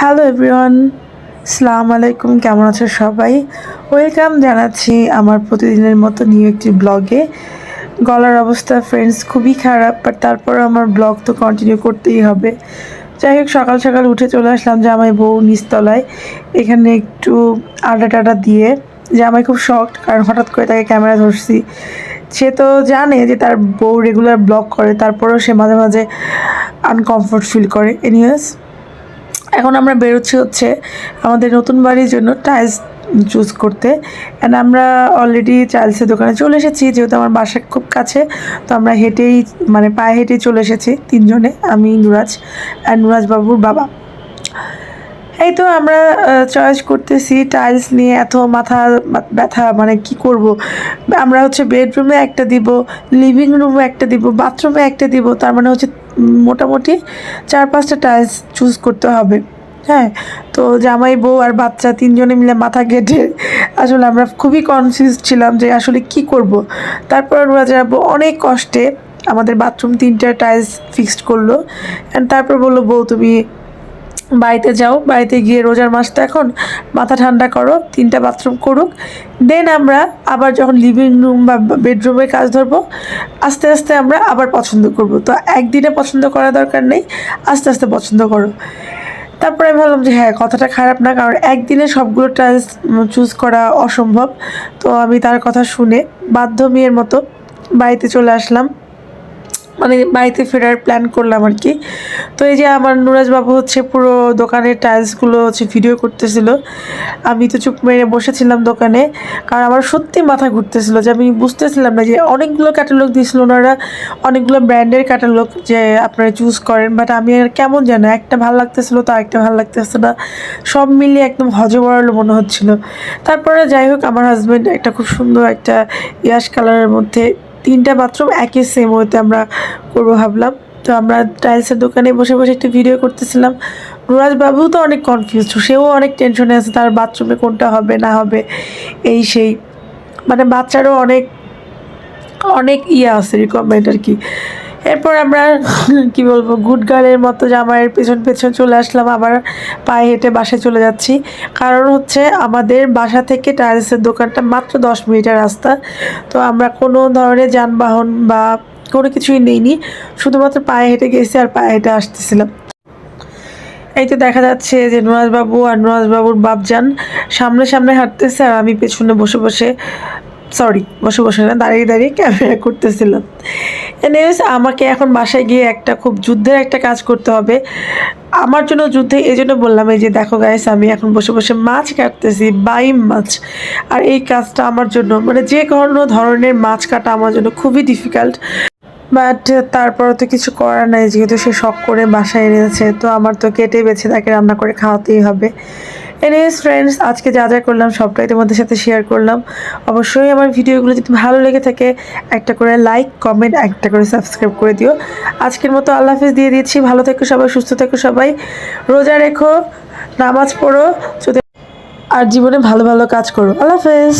Hello everyone, সালাম আলাইকুম, কেমন আছো সবাই? ওয়েলকাম জানাচ্ছি আমার প্রতিদিনের মতো নিউ একটি ব্লগে। গলার অবস্থা ফ্রেন্ডস খুবই খারাপ বাট তারপর আমার ব্লগ তো কন্টিনিউ করতেই হবে। যাই হোক, সকাল সকাল উঠে চলে আসলাম জামাই বউ নিচতলায়। এখানে একটু আড্ডা টাডা দিয়ে। জামাই খুব শখ কারণ হঠাৎ করে তাকে ক্যামেরা ধরছি। সে তো জানে যে তার বউ রেগুলার ব্লগ করে, তারপরেও সে মাঝে মাঝে আনকমফোর্ট ফিল করে। এনিওয়েজ এখন আমরা বেরোচ্ছি হচ্ছে আমাদের নতুন বাড়ির জন্য টাইলস চুজ করতে। অ্যান্ড আমরা অলরেডি টাইলসের দোকানে চলে এসেছি, যেহেতু আমার বাসা খুব কাছে, তো আমরা হেঁটেই মানে পায়ে হেঁটেই চলে এসেছি তিনজনে, আমি, নুরাজ অ্যান্ড নুরাজ বাবুর বাবা। এই তো আমরা চয়েস করতেছি টাইলস নিয়ে, এত মাথা ব্যথা মানে কি করব? আমরা হচ্ছে বেডরুমে একটা দিব লিভিং রুমে একটা দিব বাথরুমে একটা দিব, তার মানে হচ্ছে মোটামুটি চার পাঁচটা টাইলস চুজ করতে হবে। হ্যাঁ তো জামাই বউ আর বাচ্চা তিনজনে মিলে মাথা কেটে আসলে আমরা খুবই কনফিউজ ছিলাম যে আসলে কি করব। তারপর যাব অনেক কষ্টে আমাদের বাথরুম তিনটা টাইলস ফিক্সড করল। অ্যান্ড তারপর বলল, বউ, তুমি বাড়িতে যাও, বাড়িতে গিয়ে রোজার মাস তো এখন, মাথা ঠান্ডা করো, তিনটা বাথরুম করুক। দেন আমরা আবার যখন লিভিং রুম বা বেডরুমে কাজ ধরবো, আস্তে আস্তে আমরা আবার পছন্দ করব। তো একদিনে পছন্দ করা দরকার নেই, আস্তে আস্তে পছন্দ করো। তারপরে আমি ভাবলাম যে হ্যাঁ কথাটা খারাপ না, কারণ একদিনে সবগুলো টাইলস চুজ করা অসম্ভব। তো আমি তার কথা শুনে বাধ্য মেয়ের মতো বাড়িতে চলে আসলাম। মানে বাড়িতে ফেরার প্ল্যান করলাম আর কি। তো এই যে আমার নুরাজবাবু হচ্ছে পুরো দোকানের টাইলসগুলো হচ্ছে ভিডিও করতেছিল। আমি তো চুপ মেরে বসেছিলাম দোকানে। কারণ আমার সত্যি মাথা ঘুরতেছিল যে আমি বুঝতেছিলাম না যে অনেকগুলো ক্যাটালগ দিয়েছিল ওনারা, অনেকগুলো ব্র্যান্ডের ক্যাটালগ যে আপনারা চুজ করেন। বাট আমি আর কেমন জানো একটা ভালো লাগতেছিল তো একটা ভালো লাগতেছে না। সব মিলিয়ে একদম হজবরালো মনে হচ্ছিল। তারপরে যাই হোক, আমার হাজব্যান্ড একটা খুব সুন্দর একটা ইয়াশ কালারের মধ্যে তিনটা বাথরুম একই সেম ওতে আমরা করব ভাবলাম। তো আমরা টাইলসের দোকানে বসে বসে একটু ভিডিও করতেছিলাম। নুরাজ বাবু তো অনেক কনফিউজ সেও অনেক টেনশনে আছে, তার বাথরুমে কোনটা হবে, না হবে, এই সেই। মানে বাচ্চারও অনেক অনেক ইয়ে আছে রিকোয়ারমেন্ট আর কি। এরপর আমরা, কি বলব গুড গার্লের মতো জামাইয়ের পেছন পেছন চলে আসলাম। আবার পায়ে হেঁটে বাসায় চলে যাচ্ছি। কারণ হচ্ছে আমাদের বাসা থেকে টাইলসের দোকানটা মাত্র দশ মিনিটের রাস্তা। তো আমরা কোনো ধরনের যানবাহন বা কোনো কিছুই নেইনি। শুধুমাত্র পায়ে হেঁটে গেছি আর পায়ে হেঁটে আসতেছিলাম। এই তো দেখা যাচ্ছে যে নুরাজবাবু আর নুরাজবাবুর বাপজান সামনে সামনে হাঁটতেছে আর আমি পেছনে বসে বসে সরি বসে বসে না, দাঁড়িয়ে দাঁড়িয়ে ক্যামেরা করতেছিলাম। এনিওয়েজ আমাকে এখন বাসায় গিয়ে একটা খুব যুদ্ধের একটা কাজ করতে হবে। আমার জন্য যুদ্ধে, এই জন্য বললাম, এই যে দেখো গাইস আমি এখন বসে বসে মাছ কাটতেছি, বাইম মাছ। আর এই কাজটা আমার জন্য মানে যে কোনো ধরনের মাছ কাটা আমার জন্য খুবই ডিফিকাল্ট বাট তারপর তো কিছু করার নাই, যেহেতু সে শখ করে বাসায় এনেছে, তো আমার তো কেটে বেছে তাকে রান্না করে খাওয়াতেই হবে। এনিওয়েজ ফ্রেন্ডস আজকে যা যা করলাম সবটাই তোমাদের সাথে শেয়ার করলাম। অবশ্যই আমার ভিডিওগুলো যদি ভালো লেগে থাকে, একটা করে লাইক কমেন্ট একটা করে সাবস্ক্রাইব করে দিও। আজকের মতো আল্লাহ হাফিজ দিয়ে দিচ্ছি। ভালো থেকো সবাই, সুস্থ থেকো সবাই। রোজা রেখো, নামাজ পড়ো, যদি আর জীবনে ভালো ভালো কাজ করো। আল্লাহ হাফেজ।